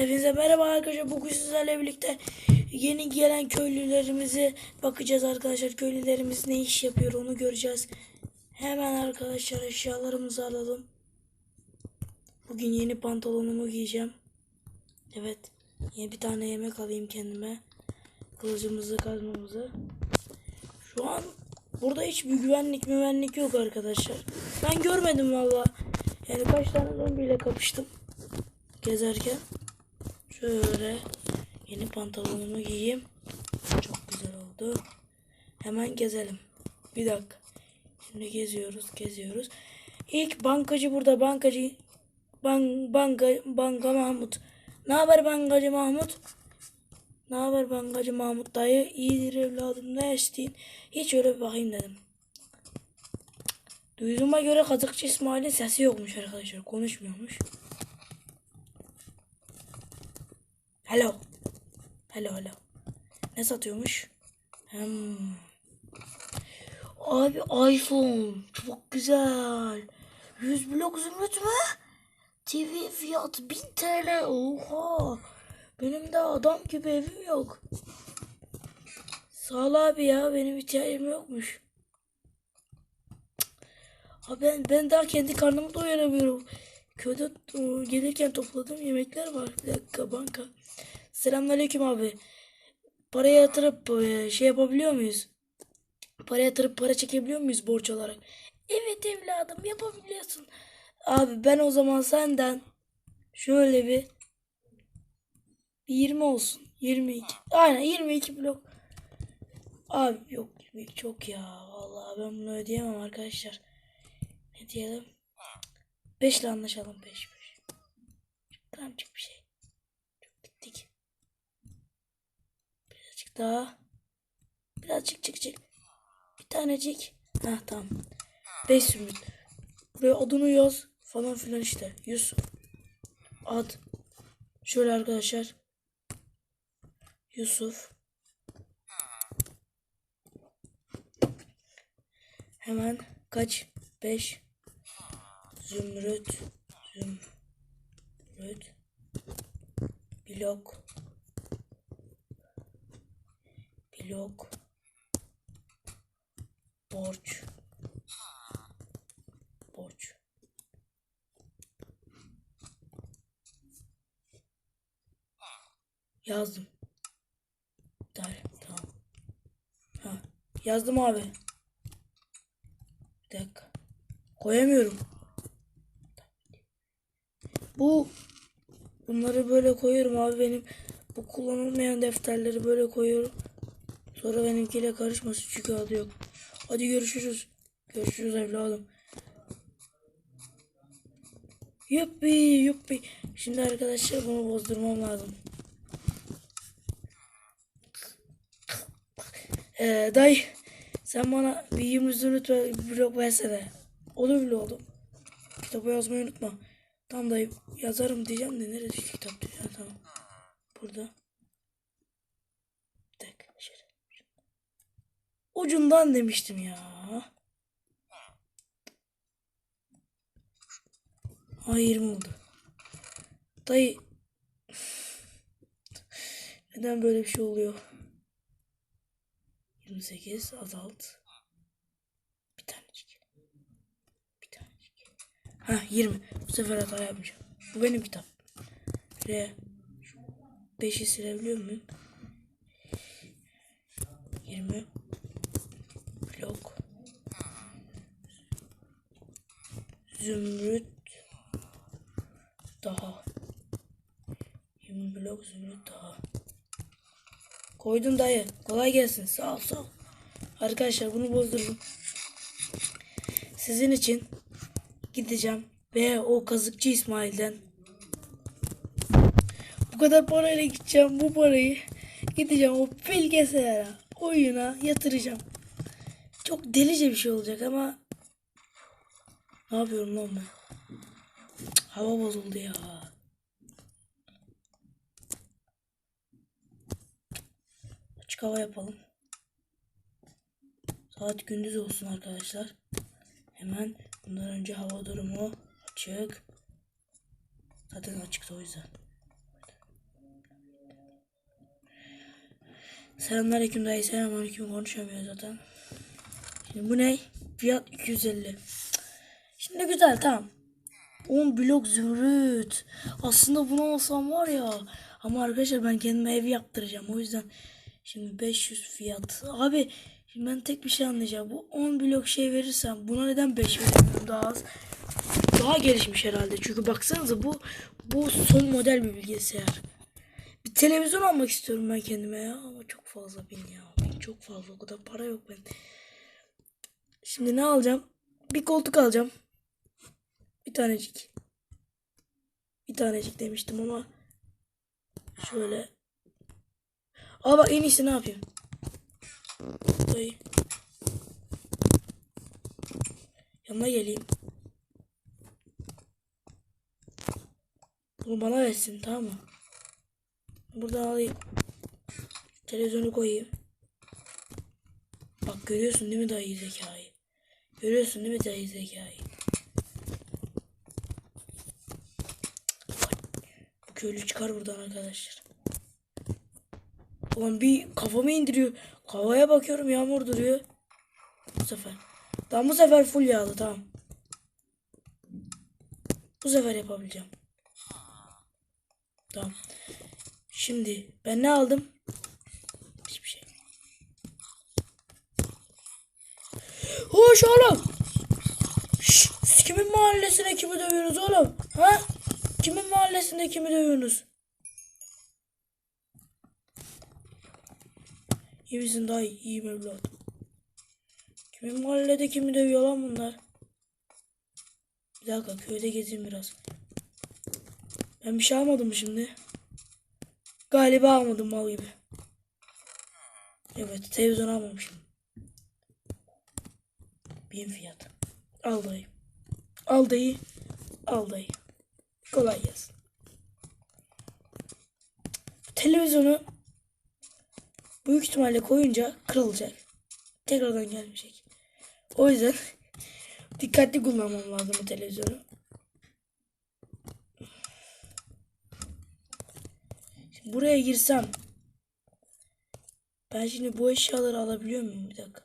Hepinize merhaba arkadaşlar. Bugün sizlerle birlikte yeni gelen köylülerimize bakacağız arkadaşlar. Köylülerimiz ne iş yapıyor onu göreceğiz. Hemen arkadaşlar eşyalarımızı alalım. Bugün yeni pantolonumu giyeceğim. Evet. Yeni bir tane yemek alayım kendime. Kılıcımızı kazmamızı. Şu an burada hiçbir güvenlik müvenlik yok arkadaşlar. Ben görmedim valla. Yani kaç tane zombiyle kapıştım. Gezerken. Şöyle yeni pantolonumu giyeyim. Çok güzel oldu. Hemen gezelim. Bir dakika. Şimdi geziyoruz, geziyoruz. İlk bankacı burada, bankacı. Ban, banka, banka Mahmut. Ne haber bankacı Mahmut? Ne haber bankacı Mahmut dayı? İyidir evladım ne içtin? Hiç öyle bir bakayım dedim. Duyduğuma göre kazıkçı İsmail'in sesi yokmuş arkadaşlar. Konuşmuyormuş. Hello. Hello hello. Ne satıyormuş? Hmm. Abi iPhone. Çok güzel. 100 blok zümrüt mü? TV fiyatı 1000 TL. Oha. Benim de adam gibi evim yok. Sağ ol abi ya. Benim ihtiyacım yokmuş. Abi ben, ben daha kendi karnımı doyuramıyorum. Köyde e, gelirken topladığım yemekler var. Bir dakika banka. Selamünaleyküm abi. Para yatırıp şey yapabiliyor muyuz? Para yatırıp para çekebiliyor muyuz borç olarak? Evet evladım yapabiliyorsun. Abi ben o zaman senden şöyle bir 20 olsun. 22. Aynen 22 blok. Abi yok 22 çok ya. Vallahi ben bunu ödeyemem arkadaşlar. Ne diyelim? 5 ile anlaşalım 5 5. Gramcık bir şey. Çok gittik. Birazcık daha. Birazcık çık çık. Bir tanecik. Ha tamam. 5 zümrüt. Buraya adını yaz falan filan işte. Yusuf. Ad. Şöyle arkadaşlar. Yusuf. Hemen kaç? 5 Zümrüt Zümrüt Blok Blok Borç Borç Yazdım. Tamam. Ha, yazdım abi. Bir dakika. Koyamıyorum. Bu bunları böyle koyuyorum abi benim bu kullanılmayan defterleri böyle koyuyorum. Sonra benimkiyle karışmasın çünkü adı yok. Hadi görüşürüz. Görüşürüz evladım. Yuppi yuppi. Şimdi arkadaşlar bunu bozdurmam lazım. Ee, dayı sen bana bir 20 zümrüt ve bir blok versene. Olur bile oğlum. Kitaba yazmayı unutma. Tam dayı yazarım diyeceğim de nerede kitap diyor. Tamam. Burada. Bir dakika. Şöyle. Ucundan demiştim ya. Ha 20 oldu. Dayı. Neden böyle bir şey oluyor? 28 azalt. Bir tanecik. Bir tanecik. Ha 20. Bu sefer hata yapmayacağım. Bu benim kitap. R. 5'i silebiliyor muyum? 20 blok zümrüt daha 20 blok zümrüt daha koydum dayı kolay gelsin sağ ol sağ ol arkadaşlar bunu bozdururum sizin için gideceğim ve o kazıkçı İsmail'den bu kadar parayla gideceğim bu parayı gideceğim o bilgisayara oyuna yatıracağım. Çok delice bir şey olacak ama ne yapıyorum lan ben? Hava bozuldu ya. Açık hava yapalım. Saat gündüz olsun arkadaşlar. Hemen Bundan önce hava durumu açık. Zaten açıktı o yüzden. Selamlar Selamünaleyküm dayı. Selamünaleyküm. Konuşamıyor zaten. Şimdi bu ne? Fiyat 250. Şimdi güzel tamam. 10 blok zümrüt. Aslında bunu alsam var ya. Ama arkadaşlar ben kendime evi yaptıracağım. O yüzden şimdi 500 fiyat. Abi şimdi ben tek bir şey anlayacağım. Bu 10 blok şey verirsem buna neden 5 veremiyorum daha az? Daha gelişmiş herhalde. Çünkü baksanıza bu bu son model bir bilgisayar. Bir televizyon almak istiyorum ben kendime ya. Ama çok fazla bin ya. Çok fazla. O kadar para yok ben. Şimdi ne alacağım? Bir koltuk alacağım. Bir tanecik. Bir tanecik demiştim ama şöyle. Aa bak en iyisi ne yapayım? Dayı. Yanına geleyim. Bunu bana versin tamam mı? Buradan alayım. Televizyonu koyayım. Bak görüyorsun değil mi dayı zekayı? Görüyorsun değil mi dayı zekayı? Bu köylü çıkar buradan arkadaşlar. Ulan bir kafamı indiriyor. Havaya bakıyorum yağmur duruyor. Bu sefer. Tamam bu sefer full yağdı tamam. Bu sefer yapabileceğim. Tamam. Şimdi ben ne aldım? Hiçbir şey. Hoş oğlum. Şşş, kimin mahallesine kimi dövüyorsunuz oğlum? Ha? Kimin mahallesinde kimi dövüyorsunuz? İyi misin dayı? İyiyim evlat. Kimin mahallede kimi dövüyor lan bunlar? Bir dakika köyde gezeyim biraz. Ben bir şey almadım şimdi? Galiba almadım mal gibi. Evet televizyon almamışım. Bin fiyat. Al dayı. Al dayı. Al dayı. Kolay gelsin. Televizyonu büyük ihtimalle koyunca kırılacak. Tekrardan gelmeyecek. O yüzden dikkatli kullanmam lazım bu televizyonu. Şimdi buraya girsem ben şimdi bu eşyaları alabiliyor muyum? Bir dakika.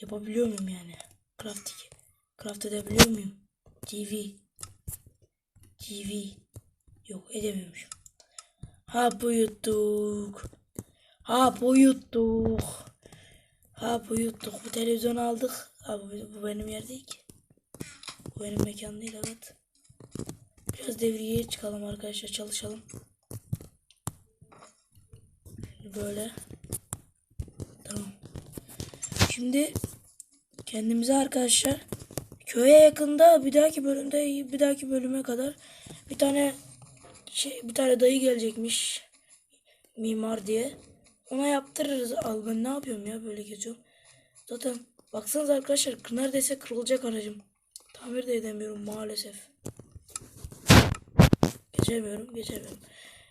Yapabiliyor muyum yani? Crafting. Craft edebiliyor muyum? TV. TV. Yok edemiyormuşum. Hap uyuttuk. Hap uyuttuk. Hap uyuttuk. Bu televizyonu aldık. Abi bu, bu benim yer değil ki. Bu benim mekan değil evet. Biraz devriyeye çıkalım arkadaşlar çalışalım. Böyle. Tamam. Şimdi kendimize arkadaşlar köye yakında bir dahaki bölümde bir dahaki bölüme kadar bir tane şey bir tane dayı gelecekmiş mimar diye. Ona yaptırırız. Al ben ne yapıyorum ya böyle geziyorum. Zaten baksanıza arkadaşlar neredeyse kırılacak aracım. Tamir de edemiyorum maalesef. Geçemiyorum geçemiyorum.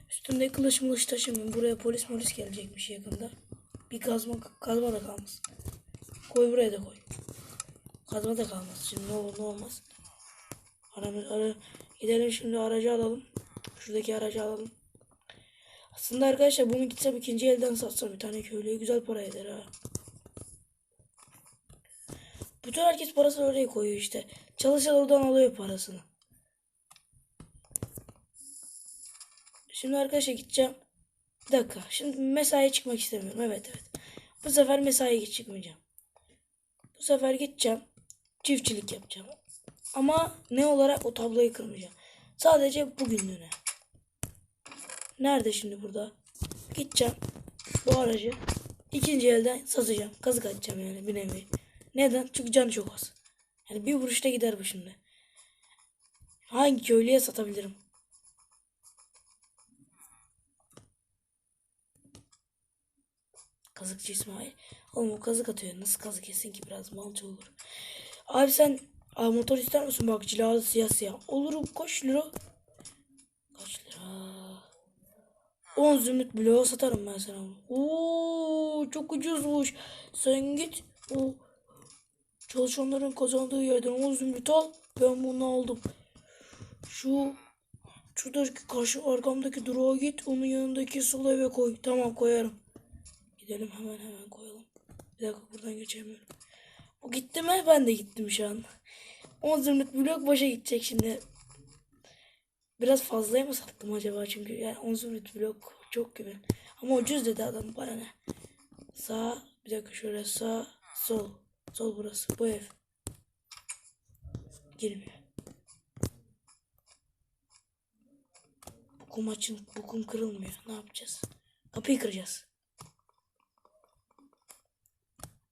Üstümde kılıç mılıç taşımıyorum. Buraya polis polis gelecekmiş yakında. Bir kazma, kazma da kalmaz. Koy buraya da koy. Kazma da kalmaz. Şimdi ne olur ne olmaz. Aramız, ara, gidelim şimdi aracı alalım. Şuradaki aracı alalım. Aslında arkadaşlar bunu gitsem ikinci elden satsam bir tane köylüye güzel para eder ha. Bütün herkes parasını oraya koyuyor işte. Çalışan oradan alıyor parasını. Şimdi arkadaşlar gideceğim. Bir dakika. Şimdi mesaiye çıkmak istemiyorum. Evet evet. Bu sefer mesaiye çıkmayacağım. Bu sefer gideceğim. Çiftçilik yapacağım. Ama ne olarak o tabloyu kırmayacağım. Sadece bugünlüğüne. Nerede şimdi burada? Gideceğim. Bu aracı ikinci elden satacağım. Kazık atacağım yani bir nevi. Neden? Çünkü canı çok az. Yani bir vuruşta gider bu şimdi. Hangi köylüye satabilirim? Kazıkçı İsmail. Oğlum o kazık atıyor. Nasıl kazık yesin ki biraz malça olur. Abi sen motor ister misin? Bak cilalı siyah siyah. Olurum kaç lira? Kaç lira? 10 zümrüt bloğu satarım ben sana. Oo çok ucuzmuş. Sen git o çalışanların kazandığı yerden 10 zümrüt al. Ben bunu aldım. Şu şuradaki karşı arkamdaki durağa git. Onun yanındaki sol eve koy. Tamam koyarım. Gidelim hemen hemen koyalım. Bir dakika buradan geçemiyorum. Bu gitti mi? Ben de gittim şu an. 10 zümrüt blok boşa gidecek şimdi. Biraz fazlaya mı sattım acaba? Çünkü yani 10 zümrüt blok çok gibi. Ama ucuz dedi adam bana ne. Sağ bir dakika şöyle sağ sol. Sol burası bu ev. Girmiyor. Bu kum açın, bu kum kırılmıyor. Ne yapacağız? Kapıyı kıracağız.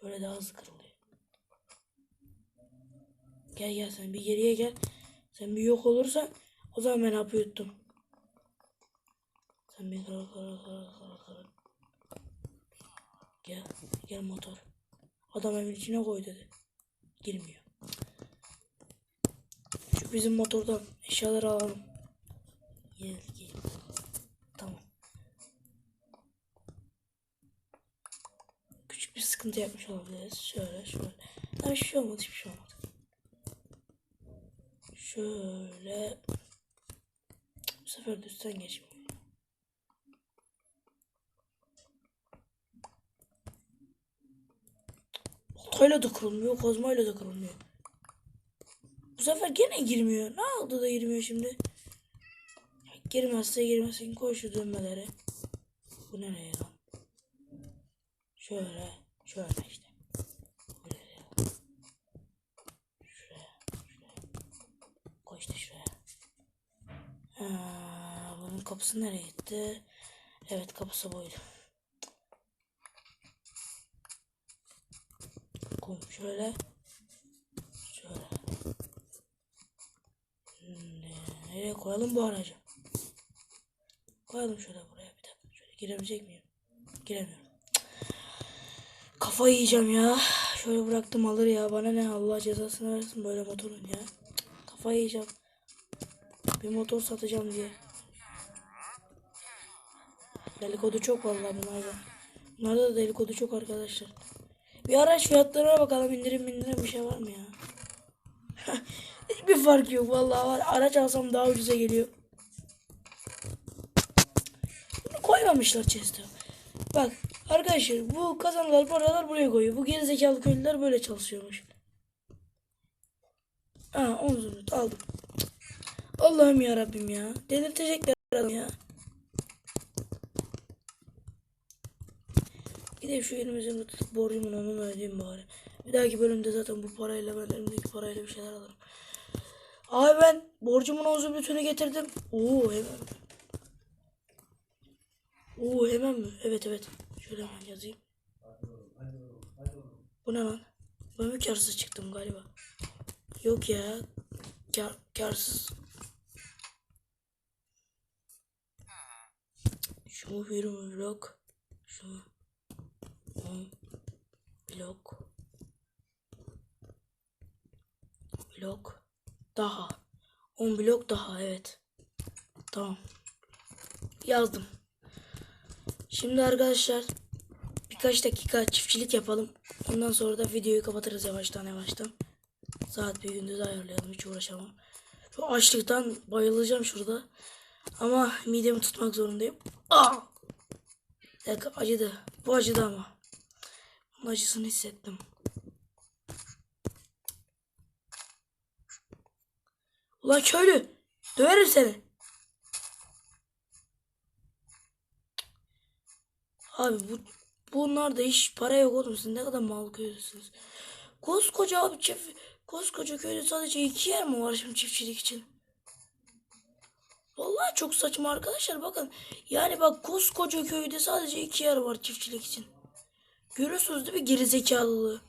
Böyle daha hızlı kırılıyor. Gel gel sen bir geriye gel. Sen bir yok olursan o zaman ben hapı yuttum. Sen bir kır kır kır kır kır. Gel gel motor. Adam evin içine koy dedi. Girmiyor. Şu bizim motordan eşyaları alalım. Gel gel. Tamam. Küçük bir sıkıntı yapmış olabiliriz. Şöyle şöyle. Ama hiçbir şey olmadı hiçbir şey olmadı. Şöyle. Sefer de üstten geçmiyor. Baltayla da kırılmıyor, kozmayla da kırılmıyor. Bu sefer gene girmiyor. Ne oldu da girmiyor şimdi? Girmezse girmesin. Koy şu dönmeleri. Bu nereye lan? Şöyle. Şöyle işte. Şuraya. Şuraya. Koy işte şuraya. Ha, bunun kapısı nereye gitti? Evet kapısı buydu. Kum şöyle. Şöyle. Ne- Nereye koyalım bu aracı? Koyalım şöyle buraya bir dakika. Şöyle girebilecek miyim? Giremiyorum. Kafayı yiyeceğim ya. Şöyle bıraktım alır ya. Bana ne Allah cezasını versin böyle motorun ya. Kafayı yiyeceğim. Bir motor satacağım diye. Delikodu çok vallahi bunlarda. Bunlarda da delikodu çok arkadaşlar. Bir araç fiyatlarına bakalım indirim indirim bir şey var mı ya? Hiçbir fark yok vallahi var. Araç alsam daha ucuza geliyor. Bunu koymamışlar chest'e. Bak arkadaşlar bu kazanılan paralar buraya koyuyor. Bu gerizekalı köylüler böyle çalışıyormuş. Ha 10 zümrüt aldım. Allah'ım ya Rabbim ya. Delirtecekler adam ya. Gidip şu elimizin tutup borcumun onu ödeyeyim bari. Bir dahaki bölümde zaten bu parayla ben elimdeki parayla bir şeyler alırım. Abi ben borcumun on zümrütünü getirdim. Oo hemen. Oo hemen mi? Evet evet. Şöyle hemen yazayım. Bu ne lan? Ben mi karsız çıktım galiba? Yok ya. Kar, karsız. Şu bir blok. Şu. On blok. Blok. Daha. 10 blok daha evet. Tamam. Yazdım. Şimdi arkadaşlar birkaç dakika çiftçilik yapalım. Ondan sonra da videoyu kapatırız yavaştan yavaştan. Saat bir gündüz ayarlayalım hiç uğraşamam. Şu açlıktan bayılacağım şurada. Ama midemi tutmak zorundayım. Aa! Dakika acıdı. Bu acıdı ama. Bunun acısını hissettim. Ulan köylü. Döverim seni. Abi bu bunlarda hiç para yok oğlum. Siz ne kadar mal köylüsünüz. Koskoca abi çift koskoca köyde sadece iki yer mi var şimdi çiftçilik için? Vallahi çok saçma arkadaşlar bakın. Yani bak koskoca köyde sadece iki yer var çiftçilik için. Görüyorsunuz değil mi gerizekalılığı?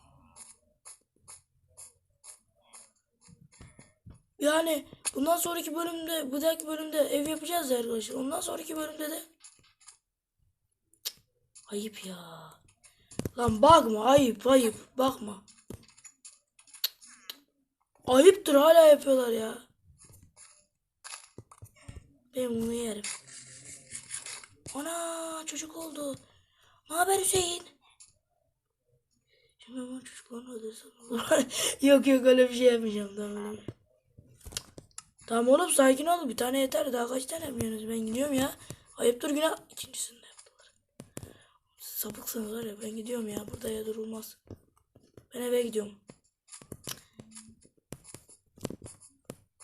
Yani bundan sonraki bölümde, bu dahaki bölümde ev yapacağız ya arkadaşlar. Ondan sonraki bölümde de Cık, ayıp ya. Lan bakma ayıp ayıp bakma. Ayıptır hala yapıyorlar ya. Ben bunu yerim. Ana çocuk oldu. Ne haber Hüseyin? Şimdi ben çocuklarını öldürsem yok yok öyle bir şey yapmayacağım. Tamam, öyle. tamam oğlum sakin ol. Bir tane yeter. Daha kaç tane yapıyorsunuz? Ben gidiyorum ya. Ayıptır günah. İkincisini de yaptılar. sapıksınız var ya ben gidiyorum ya burada ya durulmaz. Ben eve gidiyorum.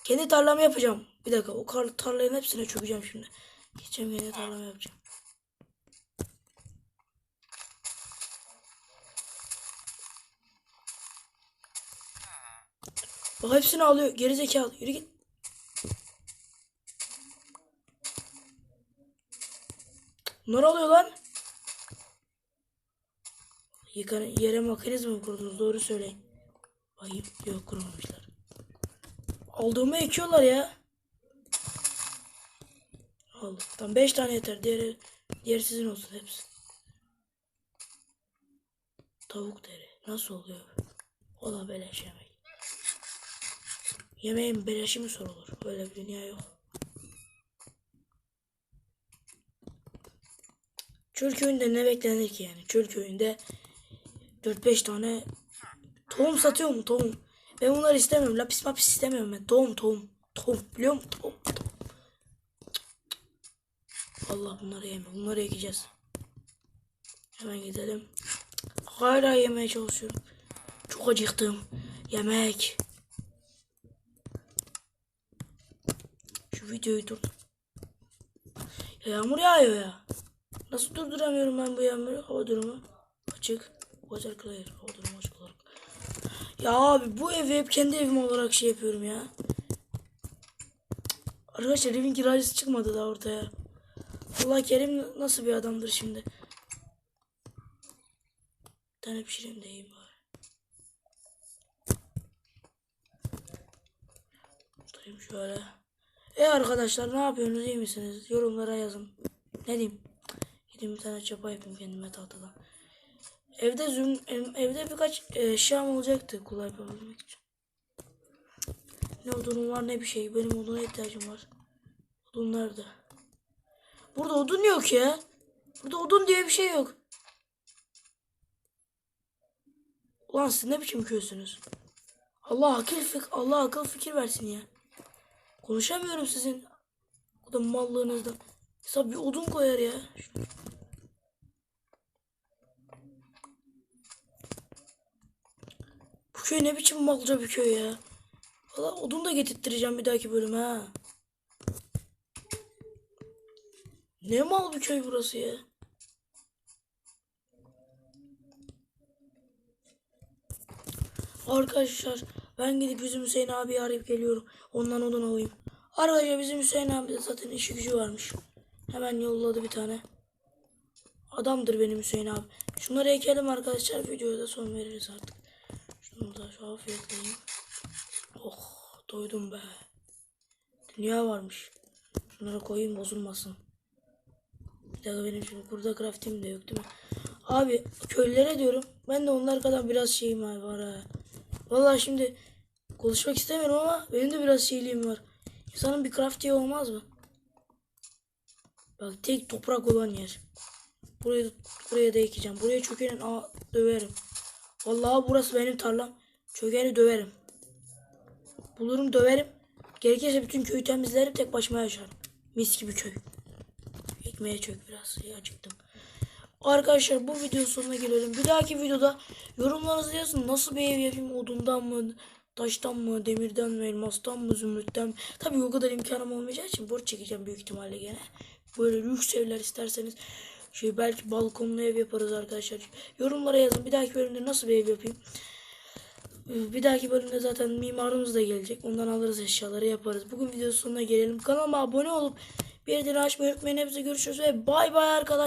Kendi tarlamı yapacağım. Bir dakika o kar tarlaların hepsine çökeceğim şimdi. Gideceğim kendi tarlamı yapacağım. Bak hepsini alıyor. Geri zekalı. Yürü git. Bunlar alıyor lan. Yıkan yere mı kurdunuz? Doğru söyleyin. Ayıp. Yok kurmamışlar. Aldığımı ekiyorlar ya. Al. Tam 5 tane yeter. Diğeri, diğeri sizin olsun hepsi. Tavuk deri. Nasıl oluyor? O da beleş yemek. Yemeğin beleşi mi sorulur? Böyle bir dünya yok. Çöl köyünde ne beklenir ki yani? Çöl köyünde 4-5 tane tohum satıyor mu tohum? Ben bunları istemiyorum. Lapis mapis istemiyorum ben. Tohum tohum. Tohum biliyor musun? Tohum tohum. Allah bunları yeme. Bunları ekeceğiz. Hemen gidelim. Hala yemeye çalışıyorum. Çok acıktım. Yemek. Şu videoyu dur. Ya yağmur yağıyor ya. Nasıl durduramıyorum ben bu yağmuru? Hava durumu açık. Water clear. Hava durumu. Ya abi bu evi hep kendi evim olarak şey yapıyorum ya. Arkadaşlar evin kiracısı çıkmadı daha ortaya. Allah Kerim nasıl bir adamdır şimdi. Bir tane pişireyim de yiyeyim bari. Tutayım şöyle. E arkadaşlar ne yapıyorsunuz iyi misiniz? Yorumlara yazın. Ne diyeyim? Gideyim bir tane çapa yapayım kendime tahtadan. Evde ev- evde birkaç e, eşyam olacaktı kolay yapabilmek için. Ne odunum var ne bir şey. Benim oduna ihtiyacım var. Odun nerede? Burada odun yok ya. Burada odun diye bir şey yok. Ulan siz ne biçim köysünüz? Allah akıl fik Allah akıl fikir versin ya. Konuşamıyorum sizin o da mallığınızdan. Hesap bir odun koyar ya. Şunu- köy ne biçim malca bir köy ya. Valla odun da getirttireceğim bir dahaki bölüme ha. Ne mal bir köy burası ya. Arkadaşlar ben gidip bizim Hüseyin abi arayıp geliyorum. Ondan odun alayım. Arkadaşlar bizim Hüseyin abi de zaten işi gücü varmış. Hemen yolladı bir tane. Adamdır benim Hüseyin abi. Şunları ekelim arkadaşlar. Videoya da son veririz artık. Şunu da afiyetleyeyim. Oh doydum be. Dünya varmış. Şunları koyayım bozulmasın. Bir dakika benim şimdi burada craftim de yok değil mi? Abi köylülere diyorum. Ben de onlar kadar biraz şeyim var ha. Vallahi şimdi konuşmak istemiyorum ama benim de biraz şeyliğim var. İnsanın bir craftiği olmaz mı? Bak tek toprak olan yer. Burayı buraya da ekeceğim. Buraya çökenin aa döverim. Vallahi burası benim tarlam. Çökeni döverim. Bulurum döverim. Gerekirse bütün köyü temizlerim tek başıma yaşarım. Mis gibi köy. Ekmeğe çök biraz. Acıktım. Arkadaşlar bu videonun sonuna geliyorum. Bir dahaki videoda yorumlarınızı yazın. Nasıl bir ev yapayım? Odundan mı? Taştan mı? Demirden mi? Elmastan mı? Zümrütten mi? Tabii o kadar imkanım olmayacağı için borç çekeceğim büyük ihtimalle gene. Böyle lüks evler isterseniz şey belki balkonlu ev yaparız arkadaşlar. Yorumlara yazın. Bir dahaki bölümde nasıl bir ev yapayım? Ee, Bir dahaki bölümde zaten mimarımız da gelecek. Ondan alırız eşyaları yaparız. Bugün videonun sonuna gelelim. Kanalıma abone olup bildirim açmayı unutmayın. Hepinize görüşürüz ve bay bay arkadaşlar.